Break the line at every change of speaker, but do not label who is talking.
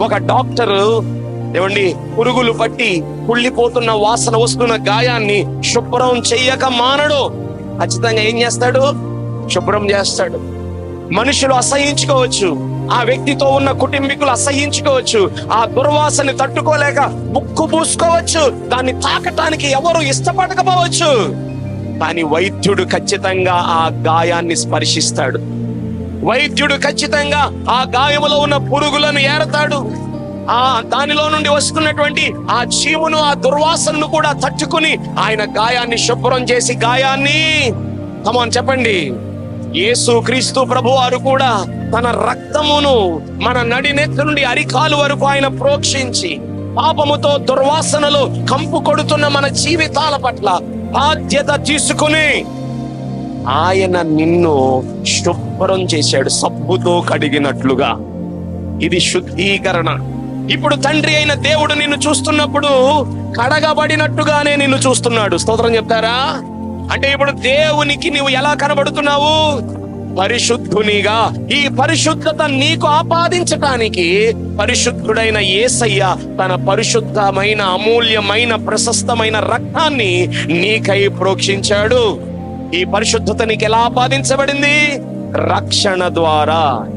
ఒక డాక్టరు ఏమండి పురుగులు పట్టి కుళ్ళిపోతున్న వాసన వస్తున్న గాయాన్ని శుభ్రం చెయ్యక మానడు. ఖచ్చితంగా ఏం చేస్తాడు? శుభ్రం చేస్తాడు. మనుషులు అసహించుకోవచ్చు. ఆ వ్యక్తితో ఉన్న కుటుంబీకులు అసహించుకోవచ్చు. ఆ దుర్వాసని తట్టుకోలేక ముక్కు పూసుకోవచ్చు దాన్ని తాకటానికి ఎవరు ఇష్టపడకపోవచ్చు. కానీ వైద్యుడు ఖచ్చితంగా ఆ గాయాన్ని స్పర్శిస్తాడు. వైద్యుడు ఖచ్చితంగా ఆ గాయములో ఉన్న పురుగులను ఏరతాడు. ఆ దానిలో నుండి వస్తున్నటువంటి ఆ చీమును ఆ దుర్వాసనను కూడా తట్టుకుని ఆయన గాయాన్ని శుభ్రం చేసి గాయాన్ని కమాన్ చెప్పండి. యేసు క్రీస్తు ప్రభు వారు కూడా తన రక్తమును మన నడినెత్తి నుండి అరికాలు వరకు ఆయన ప్రోక్షించి పాపముతో దుర్వాసనలు కంపు కొడుతున్న మన జీవితాల పట్ల బాధ్యత తీసుకుని ఆయన నిన్ను శుభ్రం చేశాడు సబ్బుతో కడిగినట్లుగా. ఇది శుద్ధీకరణ. ఇప్పుడు తండ్రి అయిన దేవుడు నిన్ను చూస్తున్నప్పుడు కడగబడినట్టుగానే నిన్ను చూస్తున్నాడు. స్తోత్రం చెప్తారా? అంటే ఇప్పుడు దేవునికి నీవు ఎలా కనబడుతున్నావు? పరిశుద్ధునిగా. ఈ పరిశుద్ధత నీకు ఆపాదించటానికి పరిశుద్ధుడైన యేసయ్య తన పరిశుద్ధమైన అమూల్యమైన ప్రశస్తమైన రక్తాన్ని నీకై ప్రోక్షించాడు. ఈ పరిశుద్ధత నీకు ఎలా ఆపాదించబడింది రక్షణ ద్వారా.